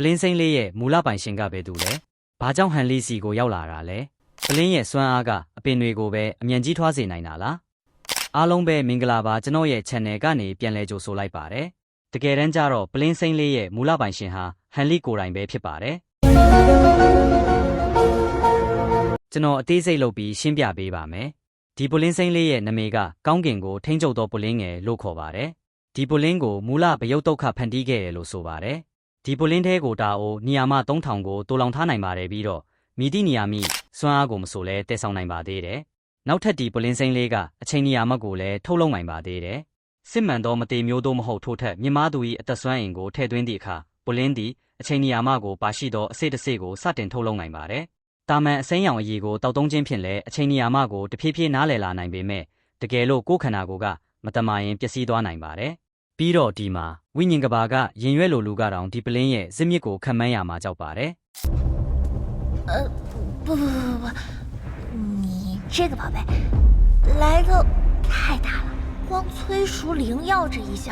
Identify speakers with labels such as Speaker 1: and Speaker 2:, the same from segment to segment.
Speaker 1: ပလင်းစိမ့်လေးရဲ့မူလပိုင်ရှင်ကဘယ်သူလဲဘာကြောင့်ဟန်လီစီကိုရောက်လာတာလဲပလင်းရဲ့စွမ်းအားကအပင်တွေကိုပဲအမြန်ကြီးထွားစေနိုင်တာလားအားလုံးပဲမင်္ဂလာပါကျွန်တော်ရဲ့ channel ကနေပြန်လဲကြိုဆိုလိုက်ပါတယ်တကယ်တမ်းကျတော့ပလင်းစိမ့်လေးရဲ့မူလပိုင်ရှင်ဟာဟန်လီကိုယ်တိုင်ပဲဖြစ်ပါတယ်ကျွန်တော်အသေးစိတ်လုပ်ပြီးရှင်းပြပေးပါမယ်ဒီပလင်းစိမ့်လေးရဲ့နာမည်ကကောင်းကင်ကိုထိန်းချုပ်သောပလင်းငယ်လို့ခေါ်ပါတယ်ဒီပလင်းကိုမူလဗယုတ်တုတ်ခဖန်တီးခဲ့တယ်လို့ဆိုပါတယ် ဒီပလင်းသေးကိုတာအိုနီယာမ3000ကိုတိုးလောင်ထားနိုင်ပါတယ်ပြီးတော့မိတိနီယာမိစွမ်းအားကိုမဆိုလဲတည်ဆောင်နိုင်ပါသေးတယ်။နောက်ထပ်ဒီပလင်းစိမ့်လေးကအချိန်နီယာမတ်ကိုလည်းထုတ်လုပ်နိုင်ပါသေးတယ်။စစ်မှန်သောမတေမျိုးတို့မဟုတ်ထို့ထက်မြမသူ၏အသက်စွမ်းအင်ကိုထည့်သွင်းသည့်အခါပလင်းသည်အချိန်နီယာမကိုပါရှိသောအစိတ်တစိတ်ကိုစတင်ထုတ်လုပ်နိုင်ပါတယ်။တာမန်အစိမ်းရောင်အရည်ကိုတောက်သုံးခြင်းဖြင့်လည်းအချိန်နီယာမကိုတဖြည်းဖြည်းနားလည်လာနိုင်ပေမဲ့တကယ်လို့ကိုယ်ခန္ဓာကိုယ်ကမတမာရင်ပျက်စီးသွားနိုင်ပါတယ်။ ပြီးတော့ဒီမှာဝိညာဉ်ကဘာကရင်ရွက်လိုလူကတောင်ဒီပလင်းရဲ့ဇစ်မြစ်ကိုခံမှန်းရမှာကြောက်ပါတယ်
Speaker 2: 呃，不不不不不，你这个宝贝来头太大了，光催熟灵药这一项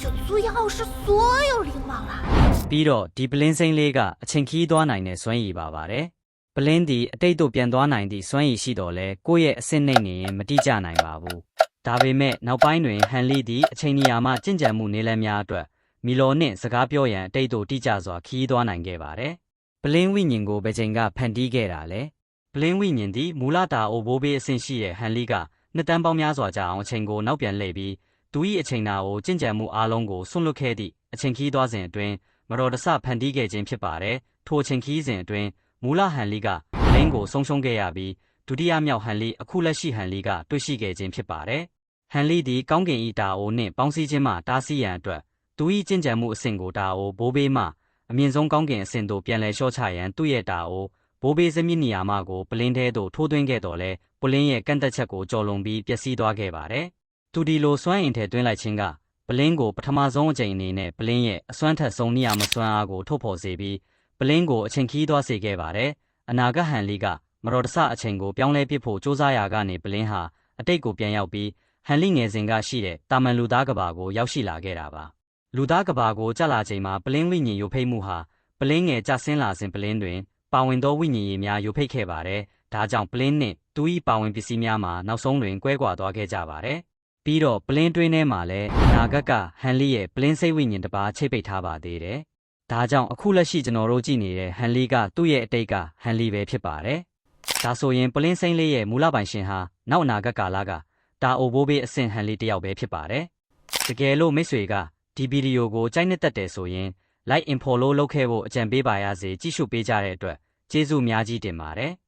Speaker 2: 就足以傲视所有灵王了。
Speaker 1: ။ပြီးတော့ဒီပလင်းစိမ့်လေးကအချိန်ခီးသွားနိုင်တဲ့စွမ်းရည်ပါပါတယ်။ပလင်းဒီအတိတ်တို့ပြန်သွားနိုင်သည့်စွမ်းရည်ရှိတော်လဲကိုယ့်ရဲ့အစစ်နှိမ့်နေရင်မတိကျနိုင်ပါဘူး။ ဒါပေမဲ့နောက်ပိုင်းတွင်ဟန်လီသည်အချိန်နီယာမှကြင်ကြံမှုနေလန်းများအတွက်မီလိုနှင့်စကားပြောရန်အတိတ်တို့တိကျစွာခီးသွားနိုင်ခဲ့ပါတယ်။ပလင်းဝိညာဉ်ကိုဘယ်ချိန်ကဖန်တီးခဲ့တာလဲ။ပလင်းဝိညာဉ်သည်မူလတာအိုဘိုးဘေးအဆင့်ရှိတဲ့ဟန်လီကနှစ်တန်းပေါင်းများစွာကြာအောင်အချိန်ကိုနောက်ပြန်လှည့်ပြီးသူ၏အချိန်နာကိုကြင်ကြံမှုအားလုံးကိုဆွန့်လွတ်ခဲ့သည့်အချိန်ခီးသွားစဉ်အတွင်းမတော်တဆဖန်တီးခဲ့ခြင်းဖြစ်ပါတယ်ထိုအချိန်ခီးစဉ်အတွင်းမူလဟန်လီကလင်းကိုဆုံးရှုံးခဲ့ရပြီးဒုတိယမြောက်ဟန်လီအခုလက်ရှိဟန်လီကတွေ့ရှိခဲ့ခြင်းဖြစ်ပါတယ် ဟန်လီသည်ကောင်းကင်၏တာအိုနှင့်ပေါင်းစည်းခြင်းမှတားဆီးရန်အတွက်သူ၏ကြင်ကြံမှုအဆင့်ကိုတာအိုဘိုးဘေးမှအမြင့်ဆုံးကောင်းကင်အဆင့်သို့ပြန်လည်လျှော့ချရန်သူ့ရဲ့တာအိုဘိုးဘေးစမြင့်နေရာမကိုပလင်းထဲသို့ထိုးသွင်းခဲ့တော်လဲပလင်းရဲ့ကန့်တက်ချက်ကိုကျော်လွန်ပြီးပျက်စီးသွားခဲ့ပါတယ်။သူဒီလိုစွမ်းအင်ထဲသွင်းလိုက်ခြင်းကပလင်းကိုပထမဆုံးအကြိမ်အနေနဲ့ပလင်းရဲ့အစွမ်းထက်ဆုံးနေရာမစွမ်းအားကိုထုတ်ဖော်စေပြီးပလင်းကိုအချိန်ခီးသွားစေခဲ့ပါတယ်။အနာဂတ်ဟန်လီကမတော်တဆအချိန်ကိုပြောင်းလဲပစ်ဖို့စ조사ရာကနေပလင်းဟာအတိတ်ကိုပြန်ရောက်ပြီး ဟန်လီငယ်စဉ်ကရှိတဲ့တာမန်လူသားကဘာကိုရောက်ရှိလာခဲ့တာပါ။လူသားကဘာကိုကြာလာချိန်မှာပလင်းဝိညာဉ်ရုပ်ဖိတ်မှုဟာပလင်းငယ်ကျဆင်းလာစဉ်ပလင်းတွင် ပါဝင်သောဝိညာဉ်ရေးများယိုဖိတ်ခဲ့ပါတယ်။ဒါကြောင့်ပလင်းနှင့်သူ၏ပါဝင်ပစ္စည်းများမှာနောက်ဆုံးတွင်ကွဲကွာသွားခဲ့ကြပါတယ်။ပြီးတော့ပလင်းတွင်းထဲမှာလည်းအနာဂတ်ကဟန်လီရဲ့ပလင်းစိတ်ဝိညာဉ်တစ်ပါးချိတ်ပိတ်ထားပါသေးတယ်။ဒါကြောင့်အခုလက်ရှိကျွန်တော်တို့ကြည့်နေတဲ့ဟန်လီကသူ့ရဲ့အတိတ်ကဟန်လီပဲဖြစ်ပါတယ်။ဒါဆိုရင်ပလင်းစိမ့်လေးရဲ့မူလပိုင်ရှင်ဟာနောက်အနာဂတ်ကာလက တာအိုဘိုးဘေးအဆင့်ဟန်လီတစ်ယောက်ပဲဖြစ်ပါတယ်။တကယ်လို့မိတ်ဆွေကဒီဗီဒီယိုကိုကြိုက်နှစ်သက်တယ်ဆိုရင် like info လို့လုပ်ခဲ့ဖို့အကြံပေးပါရစေကြည့်ရှုပေးကြတဲ့အတွက်ကျေးဇူးအများကြီးတင်ပါတယ်။